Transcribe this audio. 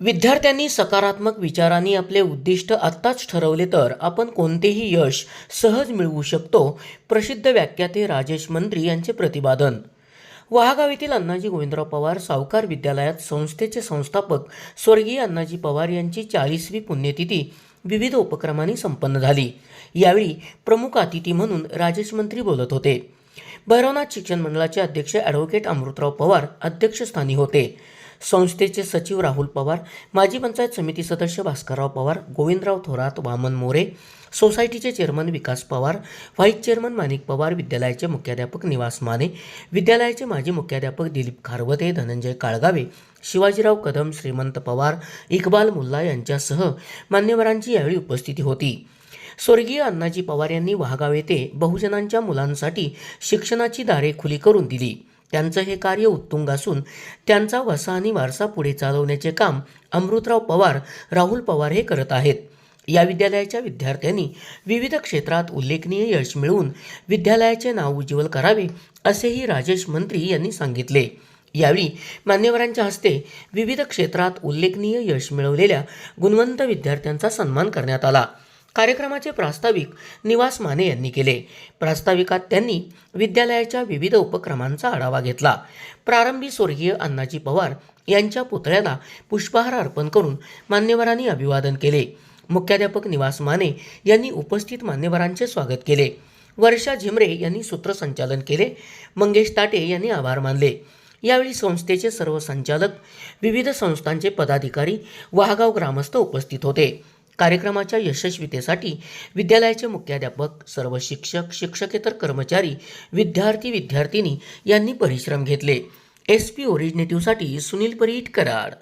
विद्यार्थ्यांनी सकारात्मक विचारांनी आपले उद्दिष्ट आत्ताच ठरवले तर आपण कोणतेही यश सहज मिळवू शकतो प्रसिद्ध व्याख्याते राजेश मंत्री यांचे प्रतिपादन. वहागाव येथील अण्णाजी गोविंदराव पवार सावकार विद्यालयात संस्थेचे संस्थापक स्वर्गीय अण्णाजी पवार यांची चाळीसवी पुण्यतिथी विविध उपक्रमांनी संपन्न झाली. यावेळी प्रमुख अतिथी म्हणून राजेश मंत्री बोलत होते. भैरवनाथ शिक्षण मंडळाचे अध्यक्ष ॲडव्होकेट अमृतराव पवार अध्यक्षस्थानी होते. संस्थेचे सचिव राहुल पवार माजी पंचायत समिती सदस्य भास्करराव पवार गोविंदराव थोरात वामन मोरे सोसायटीचे chairman Vikas Pawar vice chairman Manik Pawar विद्यालयाचे मुख्याध्यापक निवास माने विद्यालयाचे माजी मुख्याध्यापक दिलीप खारवते धनंजय काळगावे शिवाजीराव कदम श्रीमंत पवार इक्बाल मुल्ला यांच्यासह मान्यवरांची यावेळी उपस्थिती होती. स्वर्गीय अण्णाजी पवार यांनी वाहगाव येथे बहुजनांच्या मुलांसाठी शिक्षणाची दारे खुली करून दिली. त्यांचं हे कार्य उत्तुंग असून त्यांचा वसा आणि वारसा पुढे चालवण्याचे काम अमृतराव पवार राहुल पवार हे करत आहेत. या विद्यालयाच्या विद्यार्थ्यांनी विविध क्षेत्रात उल्लेखनीय यश मिळवून विद्यालयाचे नाव उज्ज्वल करावे असेही राजेश मंत्री यांनी सांगितले. यावेळी मान्यवरांच्या हस्ते विविध क्षेत्रात उल्लेखनीय यश मिळवलेल्या गुणवंत विद्यार्थ्यांचा सन्मान करण्यात आला. कार्यक्रमाचे प्रास्ताविक निवास माने यांनी केले. प्रास्ताविकात त्यांनी विद्यालयाच्या विविध उपक्रमांचा आढावा घेतला. प्रारंभी स्वर्गीय अण्णाजी पवार यांच्या पुतळ्याला पुष्पहार अर्पण करून मान्यवरांनी अभिवादन केले. मुख्याध्यापक निवास माने यांनी उपस्थित मान्यवरांचे स्वागत केले. वर्षा झिमरे यांनी सूत्रसंचालन केले. मंगेश ताटे यांनी आभार मानले. यावेळी संस्थेचे सर्व संचालक विविध संस्थांचे पदाधिकारी वाहगाव ग्रामस्थ उपस्थित होते. कार्यक्रमाच्या यशस्वीतेसाठी विद्यालयाचे मुख्याध्यापक सर्व शिक्षक शिक्षकेतर कर्मचारी विद्यार्थी विद्यार्थिनी यांनी परिश्रम घेतले. एस पी ओरिजिनेटिव्हसाठी सुनील परीट कराड